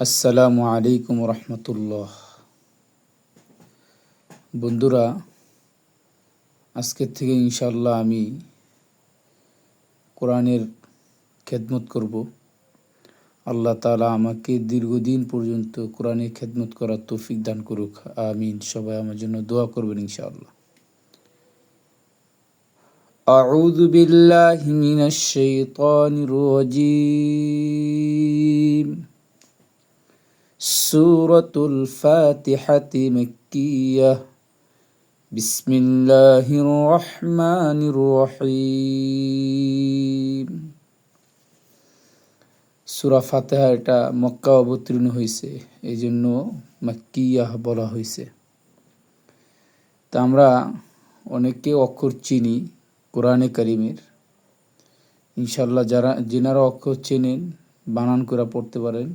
আসসালামু আলাইকুম রহমতুল্লাহ বন্ধুরা আজকের থেকে ইনশাল্লাহ আমি কোরআনের খেদমত করব আল্লাহ তালা আমাকে দীর্ঘদিন পর্যন্ত কোরআনের খেদমত করার তৌফিক দান করুক আমিন সবাই আমার জন্য দোয়া করবেন ইনশাআল্লাহ أعوذ بالله من الشيطان الرجيم سورة الفاتحة مكية بسم الله الرحمن الرحيم সুরা ফাতেহা এটা মক্কা অবতীর্ণ হয়েছে এই জন্য মাক্কিয়াহ বলা হয়েছে তা আমরা অনেকে অক্ষর চিনি কোরআনে করিমের ইনশাল্লাহ যারা যেনারা অক্ষর চেনেন বানান করে পড়তে পারেন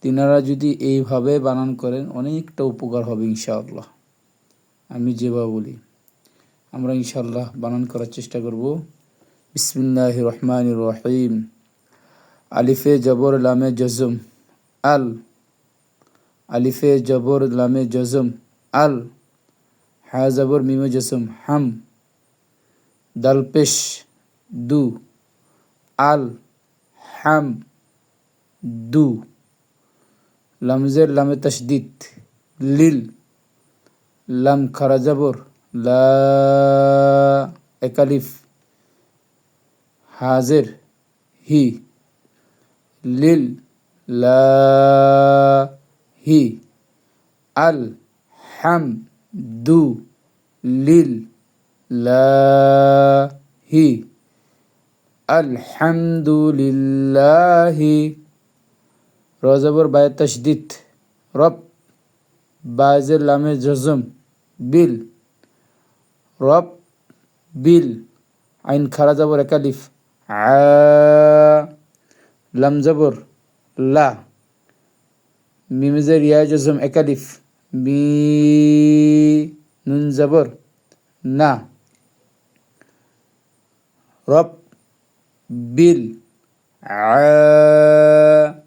তিনারা যদি এইভাবে বানান করেন, অনেকটা উপকার হবে ইনশাআল্লাহ। আমি যেভাবে বলি, আমরা ইনশাআল্লাহ বানান করার চেষ্টা করব। বিসমিল্লাহ রহমান রহিম। আলিফে জবর, লামে জজম, আল। আলিফে জবর, লামে জজম, আল। হা জবর, মিমে জসম, হাম। দাল, পেশ, দু। আল, হাম, দু। লামজের লামে তশদিদ, লিল, লাম খারা জবর লা একালিফ, হাজের, হি, লিল, লা আল, হাম, দু, লিল, লা হি আলহামদুলিল্লাহি রজবর বায় তশদিদ, রব বাজের লামে জজম, বিল, রব বিল, আইন খারা জবর একালিফ, আ, লাম জবর, লা মিমজের ইয়া জজম একালিফ, মি, নুন জবর, না, রব বিল, আ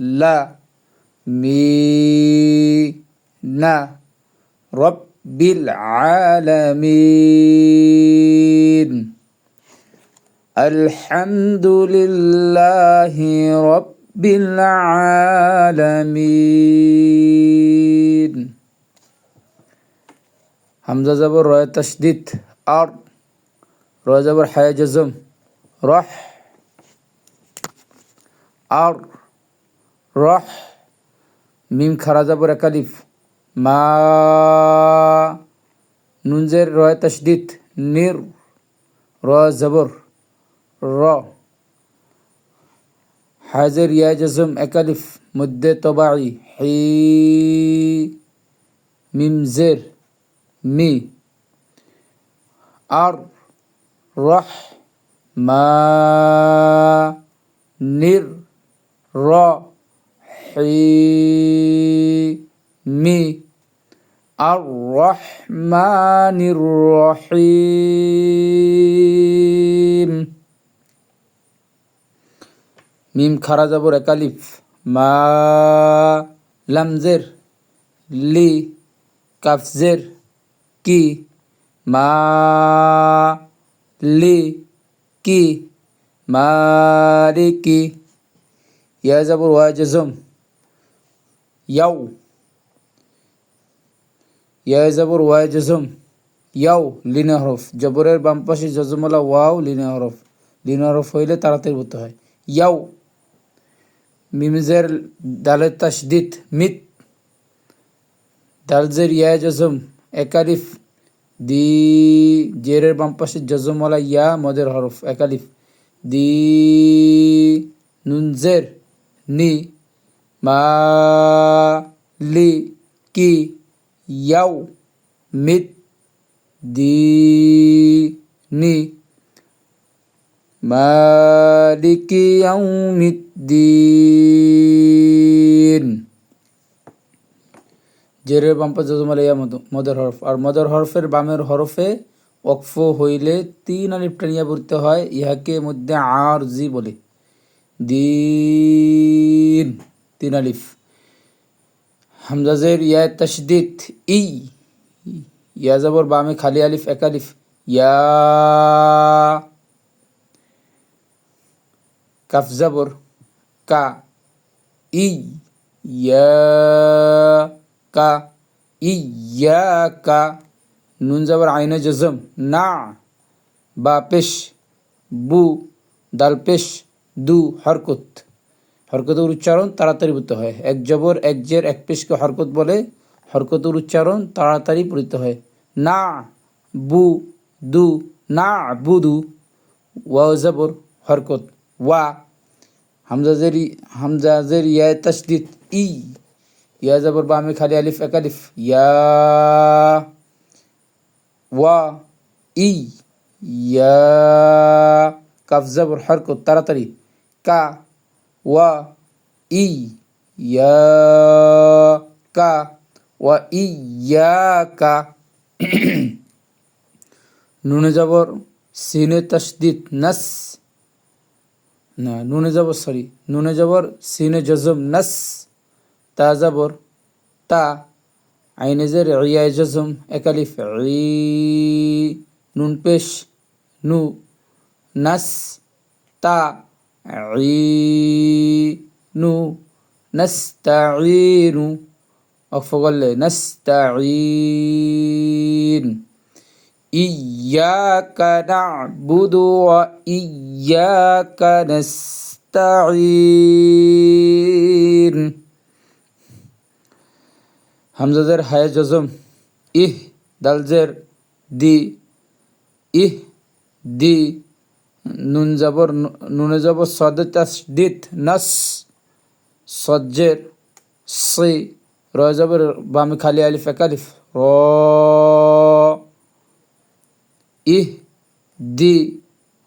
লা মি না রব্বিল আলামিন আলহামদুলিল্লাহি রব্বিল আলামিন হামজা জবর রয় তশদিদ আর রয় জবর হায় জজম রহ আর রহ মিম খারা যাবর একালিফ মা নুনজের রয় তশদিদ নির র জবর র হাজের ইয়া জজম একালিফ মধ্যে তবাই হি মিমজের মি আর রহ মা নির র মি আর রহমানির রহিম মিম খারা যাবর একালিফ মা লামজের লি কাফজের কি মা লি কি মালিকি ইয়া যাবর ওয়া জজম ইয়াও ইয়া যাবর ওয়া জজম ইয়াও লিনা হরফ জবরের বাম পাশে জজমলা ওয়াও লিনা হরফ লিনা হরফ হইলে তাড়াতাড়ি বলতে হয় ইয়াও মিমজের দালের তাসদিদ মিত দালজের ইয়া জজম একালিফ দি জেরের বাম পাশে জজমলা ইয়া মদের হরফ একালিফ দি নুনজের নি মা লি কি ইয়াও মিত দি নি মালিকি ইয়াউমিদ্দিন জেরের বাম্পা যজমালে ইয়া মদের হরফ। আর মদর হরফের বামের হরফে অক্ফ হইলে তিন আলিফ টানিয়া পড়তে হয়, ইহাকে মধ্যে আর জি বলে। দিন। তিন আলিফ। হামজাজের ইয়া তশদিদ, ই, ইয়া জবর বামে খালি আলিফ, এক আলিফ। ইয়া, কাফ জবর, কা, ই, ইয়া, কা ইয়া, কা। নুন জবর আইনে জজম, না, বা পেশ, বু, দাল পেশ, দু, হরকত। হরকতের উচ্চারণ তাড়াতাড়ি পড়তে হয়। এক জবর, এক জের, এক পেশকে হরকত বলে হরকতের উচ্চারণ তাড়াতাড়ি পড়তে হয়। না, বু, দু, না, বুদু ওয়া জবর, হরকত, ওয়া হামজাজের হামজাজের ইয়া তসদিদ ই, ইয়া, জবর, বামে খালি, আলিফ, এক, আলিফ, ইয়া, ওয়া, ই, ইয়া, কাফ, জবর, হরকত, তাড়াতাড়ি, কা ওয়া ইয়াকা নুনে জবর সিনে তসদিদ নাস না নুনে জবর সরি নুনে জবর সিনে জজম নাস তা জবর তা আইনে জের ইয়ায় জজম একালিফ ই নুন পেশ নু নাস তা ই নু নাস্তাঈনু অক্ফ করলে নাস্তাঈন إياك نعبد وإياك نستعين হামজাদের হায় জজম ইহ দালজের দি ইহ দি নুন জবর নুনে জবর সদে তাসদিদ, নাস সজ্জের সি, র বামে খালি আলিফ এক আলিফ, র ইহ দি,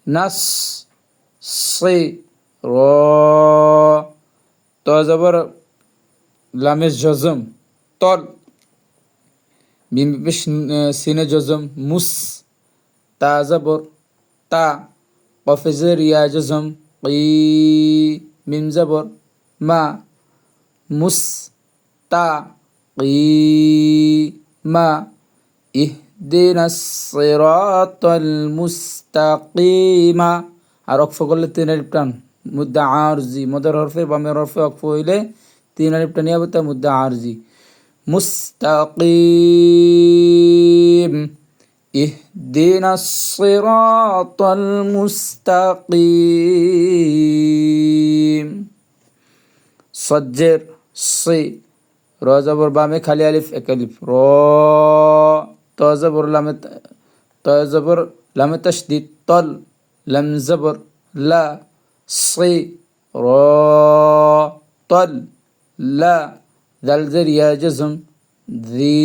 নাস, সি, র, ত লামে জজম তল পেশ সিনে জজম মুস, তা জবর তা কফেজের ইয়া জজম কি মিম জবর মা মুস তা কি মা ইহদিনা সিরাতাল মুস্তাকিমা আর অক্ফ করলে তিন আলিফ টান। মুদ্দা আরজি। মদের হরফে, বামের হরফে অক্ফ হইলে তিন আলিফ টান ইয়াবে তা মুদ্দা আরজি। মুস্তাকিম। اهدنا الصراط المستقيم সজ্জের সি র জবর বামে খালি আলিফ এক আলিফ র ত জবর লামে ত জবর লামে তশদিদ তল লাম জবর লা সি র তল লা দাল জের ইয়া জজম ذي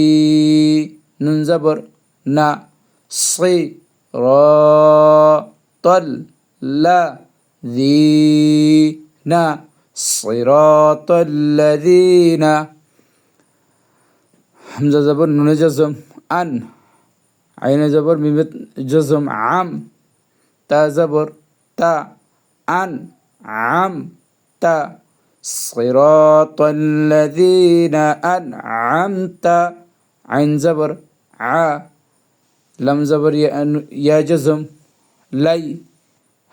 নুন জবর صراط الذين صراط الذين حمزة زبر نون جزم أن عين زبر ميمت جزم عم تا زبر تا أن عم تا. صراط الذين أنعمت عين زبر ع لم زبر يا جزم لي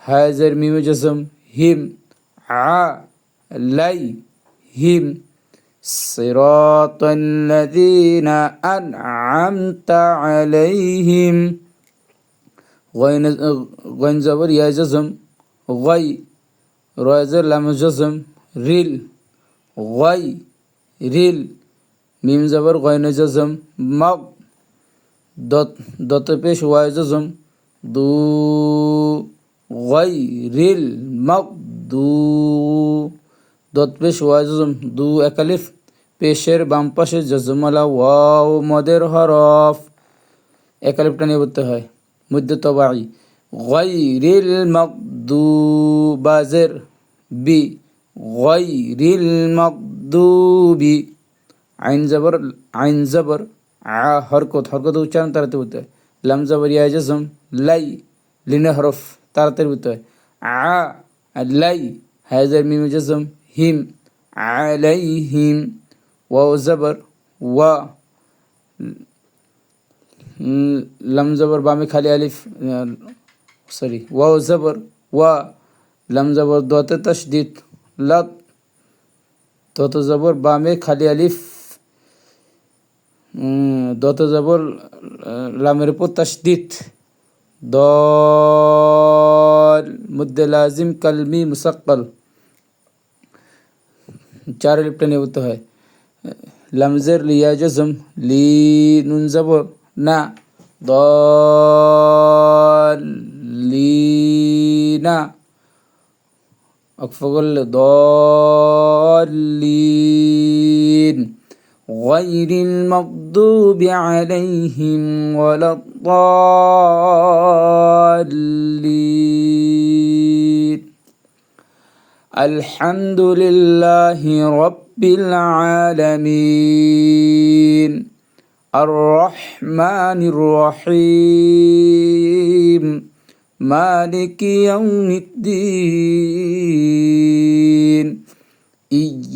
هازر ميم جزم هم ع لي هم صراط الذين أنعمت عليهم. غين زبر يا جزم غي. رازر لم جزم ريل. غي ريل. ميم زبر غين جزم مغ. দত দত পেশ ওয়াই জজম। দু গাইরিল মক, দু, দত পেশ দু একালিফ পেশের বাম পাশে জজমালা ওয়াও মদের হরফ। একালিফটা নিয়ে পড়তে হয়। মধ্য তবাই। গাইরিল মক, দু বাজের বি। গাইরিল মক, দু বি। আইন জবর আইন জবর। আ হরকত হরকত উচ্চারণ তাড়াতাড়ি বলতে হয় লাম জবর ইয়া জজম লাই, লিনে হরফ তাড়াতাড়ি বলতে হয় আ, লাই হাজার মিম জজম হিম। আলাইহিম ওয়াও জবর, ওয়া। লাম জবর বামে খালি আলিফ, সরি, ওয়াও জবর, ওয়া। লাম জবর দতে তশদিদ, লাত। দত জবর বামে খালি আলিফ দত জবর লামের উপর তশদিদ দল মুদ্দে লাজিম কলমি মুসাক্কল। চার লিপটা নিয়ে বলতে হয়। লামজের লিয়া জজম, লি নুন জবর, না। দল না। অক্ফ করলে দলিন غير المغضوب عليهم ولا الضالين. الحمد لله رب العالمين. الرحمن الرحيم. مالك يوم الدين.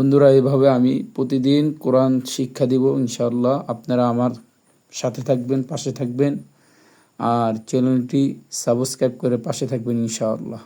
বন্ধুরা, এভাবে আমি প্রতিদিন কোরআন শিক্ষা দিব, ইনশাআল্লাহ। আপনারা আমার সাথে থাকবেন, পাশে থাকবেন। আর চ্যানেলটি সাবস্ক্রাইব করে পাশে থাকবেন, ইনশাআল্লাহ।